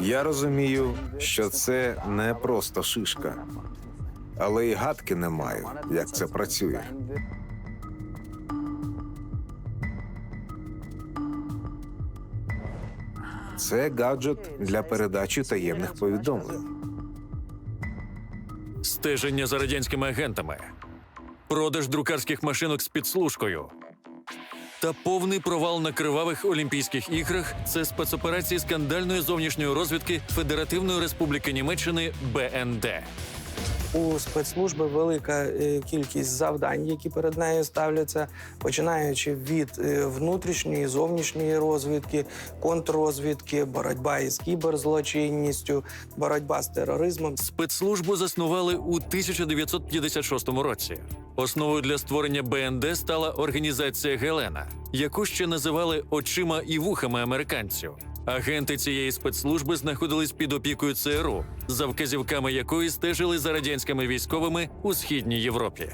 Я розумію, що це не просто шишка, але й гадки не маю, як це працює. Це гаджет для передачі таємних повідомлень. Стеження за радянськими агентами, продаж друкарських машинок з підслужкою та повний провал на кривавих Олімпійських іграх це спецоперації скандальної зовнішньої розвідки Федеративної Республіки Німеччини БНД. У спецслужби велика е, кількість завдань, які перед нею ставляться, починаючи від е, внутрішньої, зовнішньої розвідки, контррозвідки, боротьба із кіберзлочинністю, боротьба з тероризмом. Спецслужбу заснували у 1956 році. Основою для створення БНД стала організація Гелена, яку ще називали очима і вухами американців. Агенти цієї спецслужби знаходились під опікою ЦРУ, за вказівками якої стежили за радянськими військовими у східній Європі.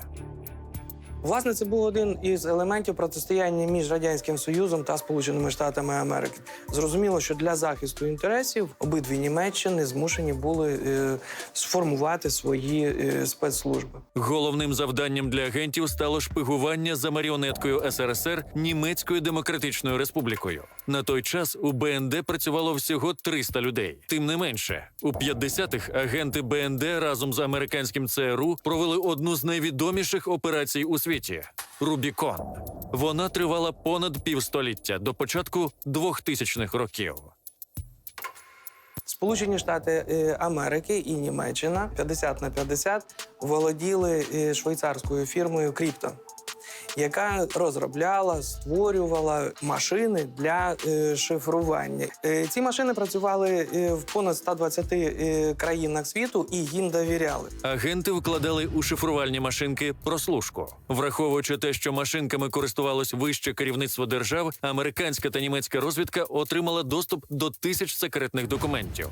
Власне, це був один із елементів протистояння між радянським союзом та Сполученими Штатами Америки. Зрозуміло, що для захисту інтересів обидві Німеччини змушені були е, сформувати свої е, спецслужби. Головним завданням для агентів стало шпигування за маріонеткою СРСР Німецькою Демократичною Республікою. На той час у БНД працювало всього 300 людей. Тим не менше, у 50-х агенти БНД разом з американським ЦРУ провели одну з найвідоміших операцій у світі Рубікон. Вона тривала понад півстоліття до початку 2000-х років. Сполучені Штати е, Америки і Німеччина 50 на 50 володіли е, швейцарською фірмою Кріпто, яка розробляла, створювала машини для е, шифрування. Е, Ці машини працювали е, в понад 120 е, країнах світу і їм довіряли. Агенти вкладали у шифрувальні машинки прослушку. Враховуючи те, що машинками користувалось вище керівництво держав, американська та німецька розвідка отримала доступ до тисяч секретних документів.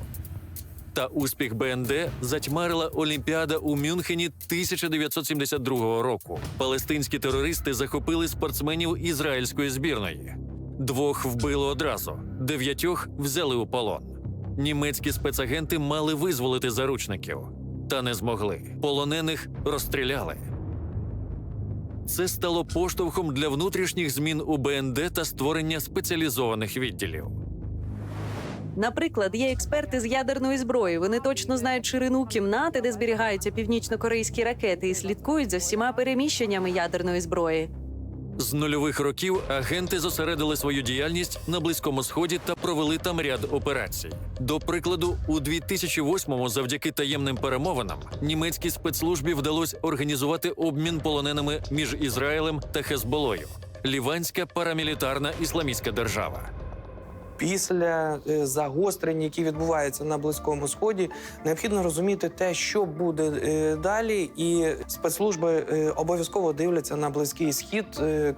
Та успіх БНД затьмарила Олімпіада у Мюнхені 1972 року. Палестинські терористи захопили спортсменів ізраїльської збірної. Двох вбили одразу, дев'ятьох взяли у полон. Німецькі спецагенти мали визволити заручників, та не змогли. Полонених розстріляли. Це стало поштовхом для внутрішніх змін у БНД та створення спеціалізованих відділів. Наприклад, є експерти з ядерної зброї. Вони точно знають ширину кімнати, де зберігаються північно-корейські ракети, і слідкують за всіма переміщеннями ядерної зброї. З нульових років агенти зосередили свою діяльність на близькому сході та провели там ряд операцій. До прикладу, у 2008-му завдяки таємним перемовинам німецькій спецслужбі вдалося організувати обмін полоненими між Ізраїлем та Хезболою. Ліванська парамілітарна ісламістська держава. Після е, загострень, які відбуваються на близькому сході, необхідно розуміти те, що буде е, далі, і спецслужби е, обов'язково дивляться на близький схід,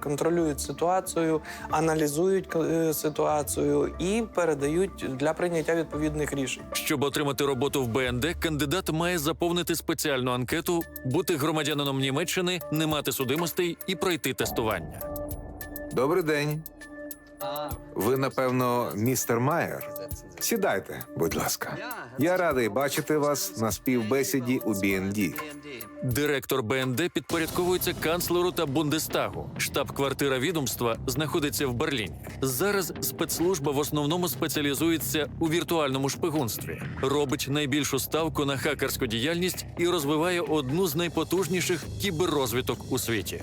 контролюють ситуацію, аналізують ситуацію і передають для прийняття відповідних рішень. Щоб отримати роботу в БНД, кандидат має заповнити спеціальну анкету, бути громадянином Німеччини, не мати судимостей і пройти тестування. Добрий день. Ви, напевно, містер Майер. Сідайте, будь ласка. Я радий бачити вас на співбесіді у BND. Директор БНД підпорядковується канцлеру та Бундестагу. Штаб-квартира відомства знаходиться в Берліні. Зараз спецслужба в основному спеціалізується у віртуальному шпигунстві, робить найбільшу ставку на хакерську діяльність і розвиває одну з найпотужніших кіберрозвиток у світі.